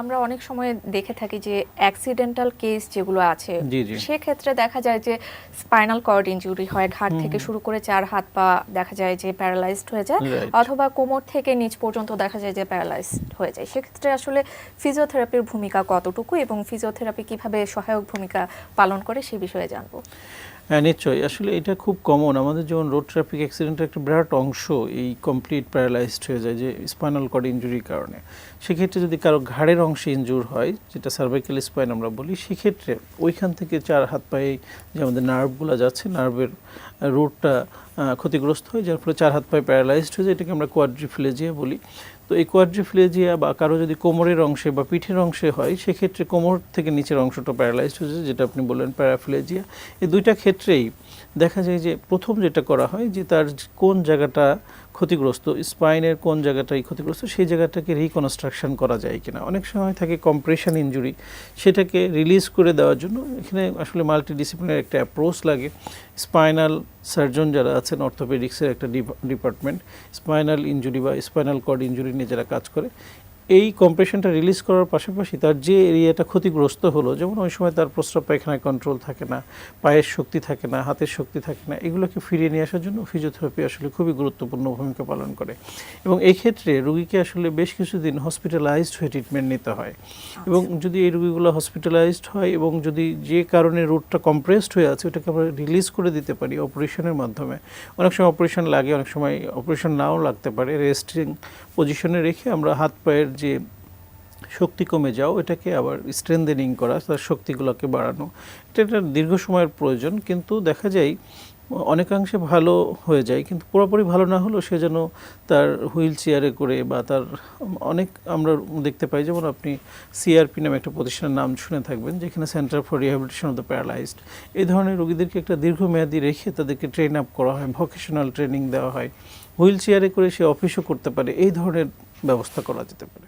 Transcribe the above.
আমরা অনেক সময় দেখে থাকি যে অ্যাক্সিডেন্টাল কেস যেগুলো আছে। সেক্ষেত্রে দেখা যায় যে স্পাইনাল কর্ড ইনজুরি হয় ঘাট থেকে শুরু করে চার হাত পা দেখা যায় যে প্যারালাইজড হয়ে যায় অথবা কোমর থেকে নিচ পর্যন্ত দেখা যায় যে প্যারালাইজড হয়ে যায়। সেক্ষেত্রে আসলে ফিজিওথেরাপির ভূমিকা কতটুকু এবং ফিজিওথেরাপি কীভাবে সহায়ক ভূমিকা পালন করে সে বিষয়ে জানব। হ্যাঁ নিশ্চয়ই। আসলে এটা খুব কমন আমাদের যেমন রোড ট্রাফিক অ্যাক্সিডেন্টের একটা বিরাট অংশ এই কমপ্লিট প্যারালাইজড হয়ে যায় যে স্পাইনাল কর্ড ইঞ্জুরির কারণে। সেক্ষেত্রে যদি কারও ঘাড়ের অংশে ইঞ্জুর হয়, যেটা সার্ভাইকেল স্পাইন আমরা বলি, সেক্ষেত্রে ওইখান থেকে চার হাত পায়ে যে আমাদের নার্ভগুলো যাচ্ছে নার্ভের রুটটা ক্ষতিগ্রস্ত হয়, যার ফলে চার হাত পায়ে প্যারালাইজড হয়ে যায়। এটাকে আমরা কোয়াড্রিফ্লেজিয়া বলি। তো এই কোয়াড্রিফ্লেজিয়া বা কারও যদি কোমরের অংশে বা পিঠের অংশে হয়, সেক্ষেত্রে কোমর থেকে নিচের অংশটা প্যারালাইজড হয়ে যায়, যেটা আপনি বললেন প্যারাফ্লেজিয়া এই দুইটা ক্ষেত্রেই দেখা যায় যে প্রথম যেটা করা হয়, যে তার কোন জায়গাটা ক্ষতিগ্রস্ত, স্পাইনের কোন জায়গাটাই ক্ষতিগ্রস্ত, সেই জায়গাটাকে রিকনস্ট্রাকশন করা যায় কিনা। অনেক সময় থাকে কম্প্রেশন ইঞ্জুরি সেটাকে রিলিজ করে দেওয়ার জন্য এখানে আসলে মাল্টিডিসিপ্লিনের একটা অ্যাপ্রোচ লাগে। স্পাইনাল সার্জন যারা আছেন অর্থোপেডিক্সের একটা ডিপার্টমেন্ট স্পাইনাল ইঞ্জুরি বা স্পাইনাল কর্ড ইঞ্জুরি নিয়ে যারা কাজ করে এই কম্প্রেশনটা রিলিজ করার পাশাপাশি তার যে এরিয়াটা ক্ষতিগ্রস্ত হলো যেমন ওই সময় তার প্রস্রাব পায়খানায় কন্ট্রোল থাকে না পায়ের শক্তি থাকে না হাতের শক্তি থাকে না এগুলোকে ফিরিয়ে নিয়ে আসার জন্য ফিজিওথেরাপি আসলে খুবই গুরুত্বপূর্ণ ভূমিকা পালন করে। এবং এই ক্ষেত্রে রুগীকে আসলে বেশ কিছুদিন হসপিটালাইজড হয়ে ট্রিটমেন্ট নিতে হয়। এবং যদি এই রুগীগুলো হসপিটালাইজড হয় এবং যদি যে কারণে রুটটা কম্প্রেসড হয়ে আছে ওটাকে আমরা রিলিজ করে দিতে পারি অপারেশনের মাধ্যমে অনেক সময় অপারেশন লাগে অনেক সময় অপারেশন নাও লাগতে পারে রেস্টিং পজিশনে রেখে আমরা হাত পায়ের যে শক্তি কমে যাও, এটাকে আবার স্ট্রেন্দেনিং করা, তার শক্তিগুলোকে বাড়ানো। এটা একটা দীর্ঘ সময়ের প্রয়োজন, কিন্তু দেখা যায় অনেকাংশে ভালো হয়ে যায়, কিন্তু পুরোপুরি ভালো না হলেও সে যেন তার হুইল চেয়ারে করে বা তার অনেক আমরা দেখতে পাই, যেমন আপনি সিআরপি নামে একটা প্রতিষ্ঠানের নাম শুনে থাকবেন, যেখানে centre for rehabilitation of the paralysed এই ধরনের রোগীদেরকে একটা দীর্ঘমেয়াদী রেখে তাদেরকে ট্রেন আপ করা হয় ভোকেশনাল ট্রেনিং দেওয়া হয়। হুইল চেয়ারে করে সে অফিসও করতে পারে, এই ধরনের ব্যবস্থা করা যেতে পারে।